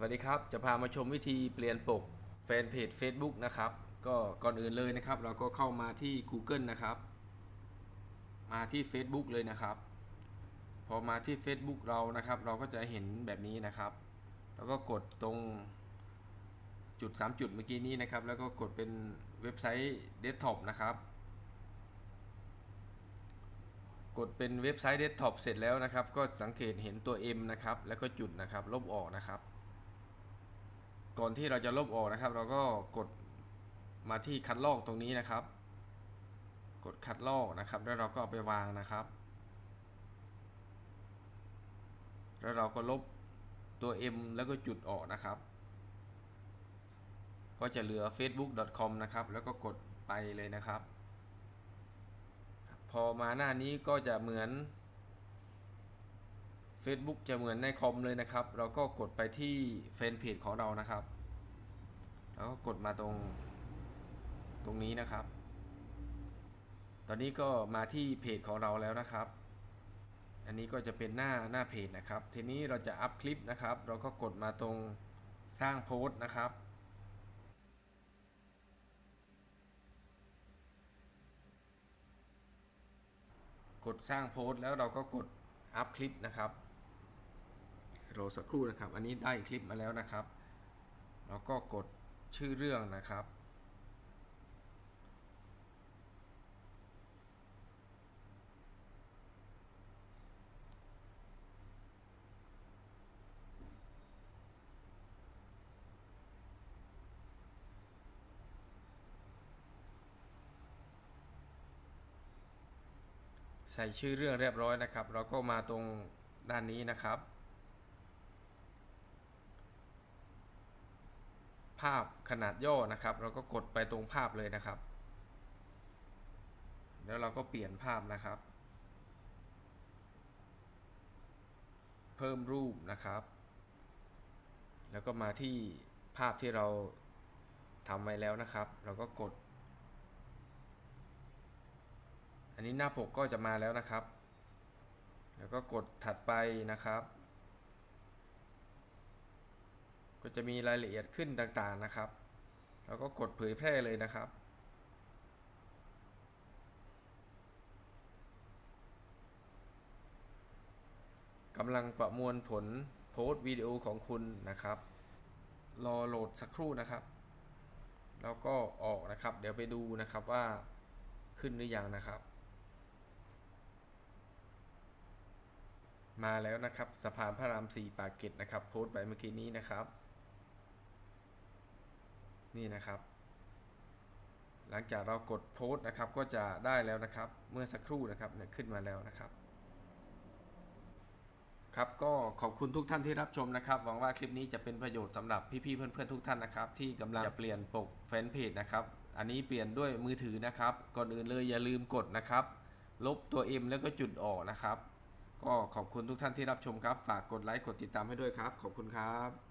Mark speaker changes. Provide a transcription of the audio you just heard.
Speaker 1: สวัสดีครับ จะพามาชมวิธีเปลี่ยนปกแฟนเพจ Facebook นะครับ ก็ก่อนอื่นเลยนะครับ เราก็เข้ามาที่ Google นะครับ มาที่ Facebook เลยนะครับ พอมาที่ Facebook เรานะครับ เราก็จะเห็นแบบนี้นะครับ แล้วก็กดตรงจุด 3 จุดเมื่อกี้นี้นะครับ แล้วก็กดเป็นเว็บไซต์เดสก์ท็อปนะครับ กดเป็นเว็บไซต์เดสก์ท็อปเสร็จแล้วนะครับ ก็สังเกตเห็นตัว M นะครับ แล้วก็จุดนะครับ ลบออกนะครับ ก่อนที่เราจะลบออกนะครับ เราก็กดมาที่คัดลอกตรงนี้นะครับ กดคัดลอกนะครับ แล้วเราก็เอาไปวางนะครับ แล้วเราก็ลบตัว M แล้วก็จุดออกนะครับ ก็จะเหลือ facebook.com นะครับ แล้วก็กดไปเลยนะครับ พอมาหน้านี้ก็จะเหมือน Facebook จะเหมือนในคอมเลยนะครับ เราก็กดไปที่แฟนเพจของเรานะครับ แล้วก็กดมาตรงตรงนี้นะครับ ตอนนี้ก็มาที่เพจของเราแล้วนะครับ อันนี้ก็จะเป็นหน้าหน้าเพจนะครับ ทีนี้เราจะอัพคลิปนะครับ เราก็กดมาตรงสร้างโพสต์นะครับกดสร้างโพสต์แล้วเราก็กดอัพคลิปนะครับ รอสักครู่นะครับ อันนี้ได้คลิปมาแล้วนะครับ แล้วก็กดชื่อเรื่องนะครับ ใส่ชื่อเรื่องเรียบร้อยนะครับ เราก็มาตรงด้านนี้นะครับ ภาพขนาดย่อนะครับ เราก็กดไปตรงภาพเลยนะครับ แล้วเราก็เปลี่ยนภาพนะครับ เพิ่มรูปนะครับ แล้วก็มาที่ภาพที่เราทำไว้แล้วนะครับ เราก็กด อันนี้หน้าปกก็จะมาแล้วนะครับ แล้วก็กดถัดไปนะครับ ก็จะมีรายละเอียดขึ้นต่างๆนะครับ แล้วก็กดเผยแพร่เลยนะครับ กำลังประมวลผลโพสต์วิดีโอของคุณนะครับ รอโหลดสักครู่นะครับ แล้วก็ออกนะครับ เดี๋ยวไปดูนะครับว่าขึ้นหรือยังนะครับมาแล้วนะครับสะพานพระรามสี่ปากเกร็ดนะครับ โพสต์ไปเมื่อกี้นี้นะครับ นี่นะครับ หลังจากเรากดโพสต์นะครับก็จะได้แล้วนะครับ เมื่อสักครู่นะครับเนี่ยขึ้นมาแล้วนะครับ ครับก็ขอบคุณทุกท่านที่รับชมนะครับหวังว่าคลิปนี้จะเป็นประโยชน์สำหรับพี่ๆเพื่อนๆทุกท่านนะครับ ที่กำลังจะเปลี่ยนปกแฟนเพจนะครับ อันนี้เปลี่ยนด้วยมือถือนะครับ ก่อนอื่นเลยอย่าลืมกดนะครับ ลบตัว M แล้วก็จุดออกนะครับ ก็ขอบคุณทุกท่านที่รับชมครับ ฝากกดไลค์กดติดตามให้ด้วยครับ ขอบคุณครับ